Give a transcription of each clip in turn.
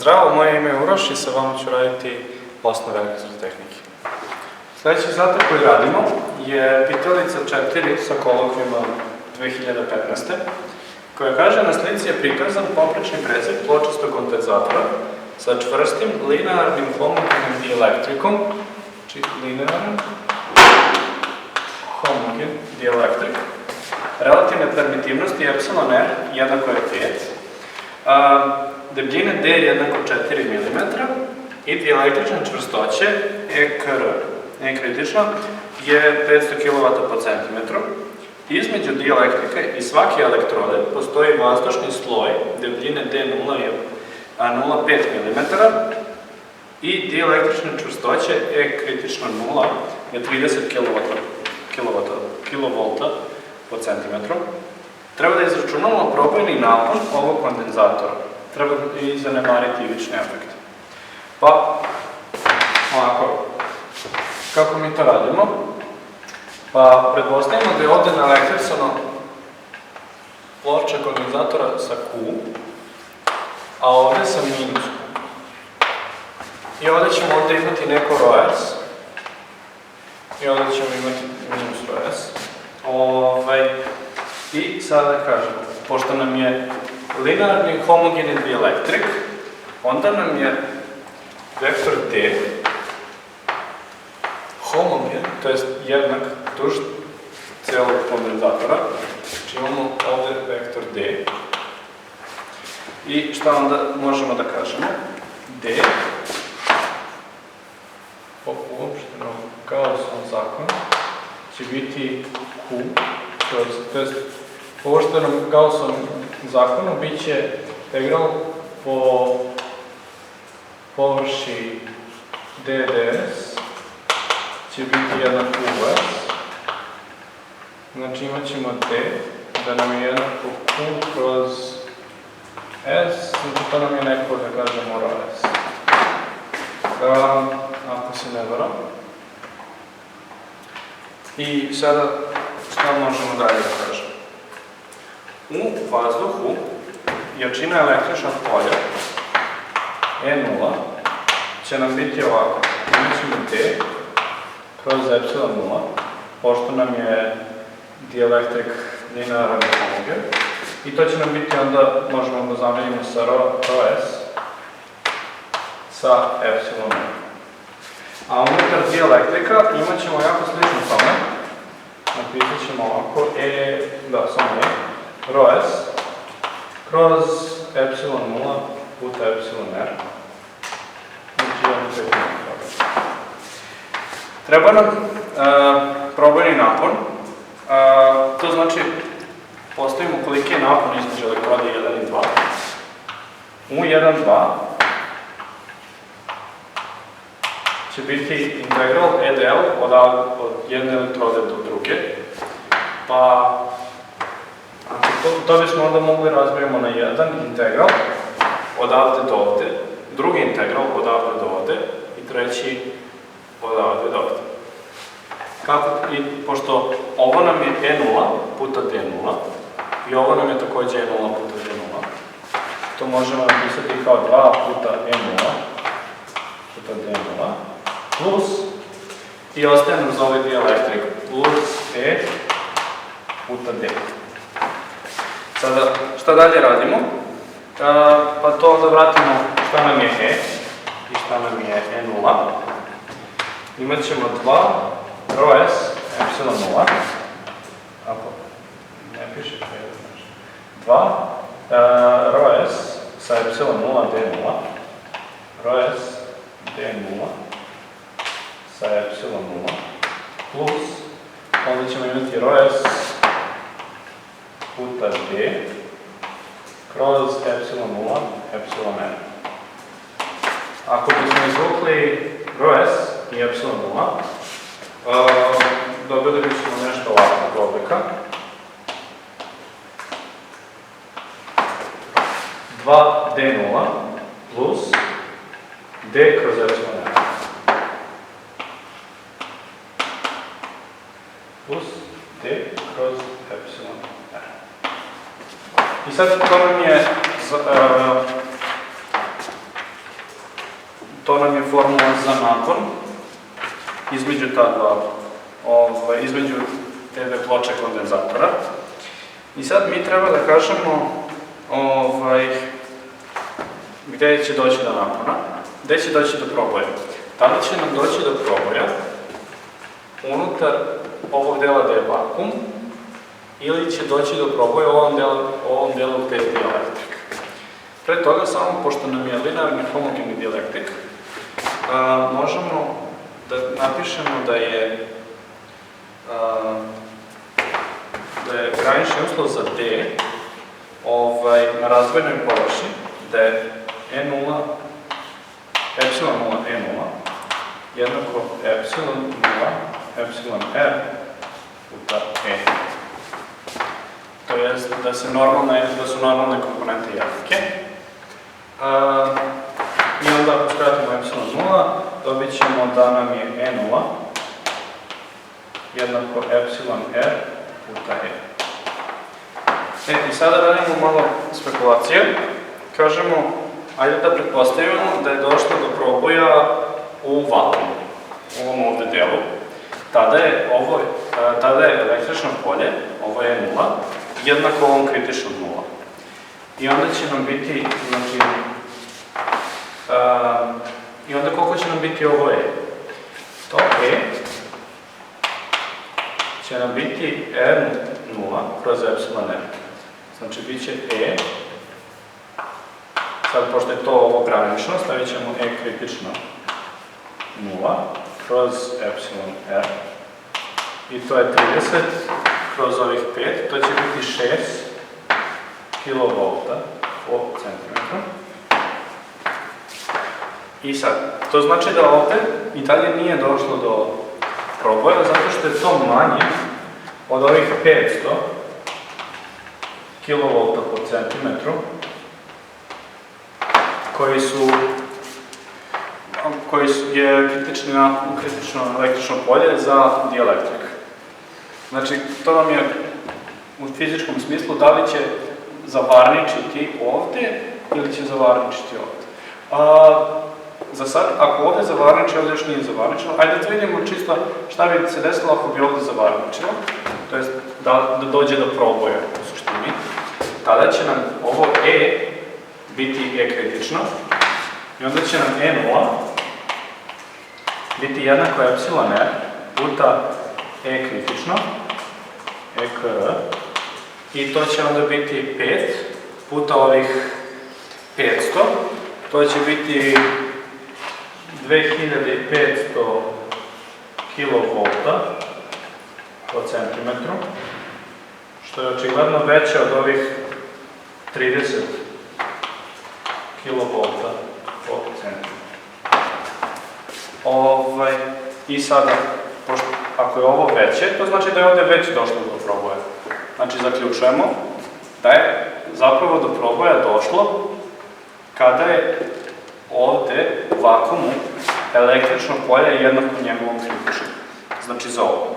Zdravo, moje ime je Uroš i sa vama ću raditi osnove elektrotehnike. Sljedeći zadatak koji radimo je pitalica 4 sa kolokvijuma 2015. koja kaže na slici je prikazan poprečni presek pločastog kondenzatora sa čvrstim linearnim homogenim dielektrikom, znači linearan homogen dielektrik, relativne permitivnosti epsilon r jednako je 5, a, debljine d jednako 4 mm i dijelektrične čvrstoće EKR, kritično, je 500 kW po centimetru. Između dijelektrike i svake elektrode postoji vazdušni sloj debljine D0 je 0,5 mm i dijelektrične čvrstoće E kritično 0 je 30 kW, kV po centimetru. Treba da izračunamo probojni napon ovog kondenzatora. Treba i zanemariti ivični efekt. Pa, ovako, kako mi to radimo? Pa, pretpostavimo da je ovde naelektrisano ploča kondenzatora sa Q, a ovde sa minus Q. I ovde ćemo ovde imati neko ROS, i ovde ćemo imati minus ROS. Ovaj, I sada kažemo, pošto nam je linearni homogeni dielektrik, onda nam je vektor D homogen, to jest jednak duž celog kondenzatora, znači imamo ovde vektor D. I šta onda možemo da kažemo? D po uopštenom Gaussovom zakonu će biti Q, to jest po uopštenom Gaussovom zakonu bit će integral po površi DDS će biti jednako US. Znači imat ćemo D, da nam je jednako Q kroz S, znači to nam je neko, da kažemo, RS. Um, ako se ne varam. I sada, šta možemo dalje da? U vazduhu jačina električnog polja E0 će nam biti ovako. Imat ćemo D kroz epsilon 0, pošto nam je dielektrik linearan homogen. I to će nam biti onda, možemo da zamenimo sa rho, rho s sa epsilon 0. A unutar dielektrika imat ćemo jako slično tome. Napisat ćemo ovako E, da, samo E, rho s kroz epsilon 0 puta epsilon r. Znači, jedan pet Treba nam uh, probojni napon. Uh, to znači, postavimo koliki je napon između elektrode 1 i 2. U 1, 2 će biti integral EDL od, od jedne elektrode do druge. Pa, to, to bismo onda mogli razbijemo na jedan integral odavde do ovde, drugi integral odavde do ovde i treći odavde do ovde. Kako, i, pošto ovo nam je E0 puta D0 i ovo nam je takođe E0 puta D0, to možemo napisati kao 2 puta E0 puta D0 plus i ostaje nam za ovaj dielektrik plus E puta D. Sada, šta dalje radimo? A, pa to da vratimo šta nam je E i šta nam je E0 imat ćemo 2 rho s epsilon 0, ako ne piše to je znači, 2 uh, rho s sa epsilon 0 d0, rho s d0 sa epsilon 0, plus, onda ćemo imati rho s puta d kroz epsilon 0, epsilon r. Ako bismo izvukli rho s i epsilon 0, uh, dobili bismo nešto ovakvog oblika. 2d0 plus d kroz epsilon r. Plus d kroz epsilon r. I sad to nam je uh, to nam je formula za napon između ta dva, ovaj, između te dve ploče kondenzatora. I sad mi treba da kažemo ovaj, gde će doći do napona, gde će doći do proboja. Tada će nam doći do proboja unutar ovog dela gde je vakum, ili će doći do proboja u ovom delu, ovom delu gde je dielektrika. Pre toga, samo pošto nam je linearni homogeni dielektrik, a, možemo da napišemo da je a, da je granični uslov za D ovaj, na razvojnoj površini, da je E0, epsilon 0, E0, jednako epsilon 0, epsilon R puta E. To je da, se normalne, da su normalne komponente jednake. A, I onda ako skratimo epsilon 0, dobit ćemo da nam je E0 jednako epsilon R puta E. E, i sada radimo malo spekulacije. Kažemo, ajde da pretpostavimo da je došlo do proboja u vakumu, u ovom ovde delu. Tada je, ovo, e, tada je električno polje, ovo je nula, jednako ovom kritičnom nula. I onda će nam biti, znači, a, i onda koliko će nam biti ovo E? To E će nam biti R0 kroz epsilon R. Znači, bit će E, sad pošto je to ovo granično, stavit ćemo E kritično 0 kroz epsilon R. I to je 30 kroz ovih 5, to će biti 6 kV po centimetru. I sad, to znači da ovde i dalje nije došlo do proboja, zato što je to manje od ovih 500 kV po centimetru, koji su koji je kritični na kritično električno polje za dielektrik. Znači, to vam je u fizičkom smislu da li će zavarničiti ovde ili će zavarničiti ovde. A, za sad, ako ovde zavarniči, ovde još nije zavarničilo, ajde da vidimo čisto šta bi se desilo ako bi ovde zavarničilo, to jest da, da dođe do proboja u suštini. Tada će nam ovo E biti E kritično i onda će nam E0 biti jednako epsilon R puta E kritično, E kr, i to će onda biti 5 puta ovih 500, to će biti 2500 kV po centimetru, što je očigledno veće od ovih 30 kV po centimetru. Ovaj, I sada, pošto, ako je ovo veće, to znači da je ovde već došlo do proboja. Znači, zaključujemo da je zapravo do proboja došlo kada je ovde u vakumu električno polje jednako njegovom kritičnom. Znači za ovo.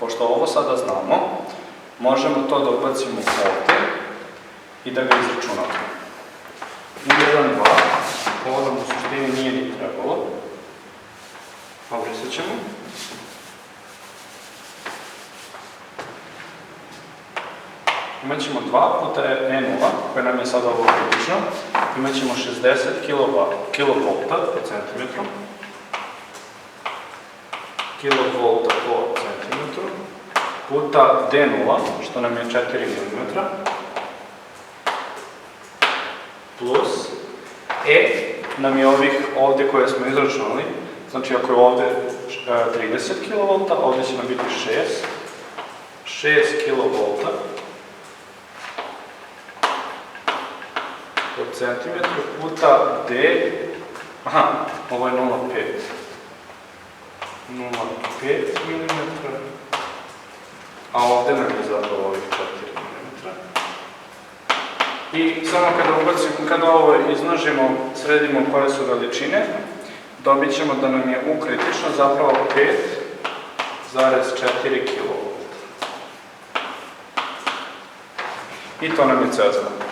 Pošto ovo sada znamo, možemo to da ubacimo ovde i da ga izračunamo. I 1, 2, ovo nam u suštini nije ni trebalo. Obrisat ćemo. Imat ćemo 2 puta E0, koje nam je sada ovo kritično. Imat ćemo 60 kV po centimetru. kV po centimetru. Puta D0, što nam je 4 mm. Plus E nam je ovih ovde koje smo izračunali. Znači ako je ovde 30 kV, ovde će nam biti 6. 6 kV centimetru puta D, aha, ovo je 0,5. 0,5 mm, a ovde nam je zapravo ovih 4 mm. I samo kada ubacimo, kada ovo iznožimo, sredimo koje su veličine, dobit ćemo da nam je U kritično zapravo 5,4 kV. I to nam je ceo znak.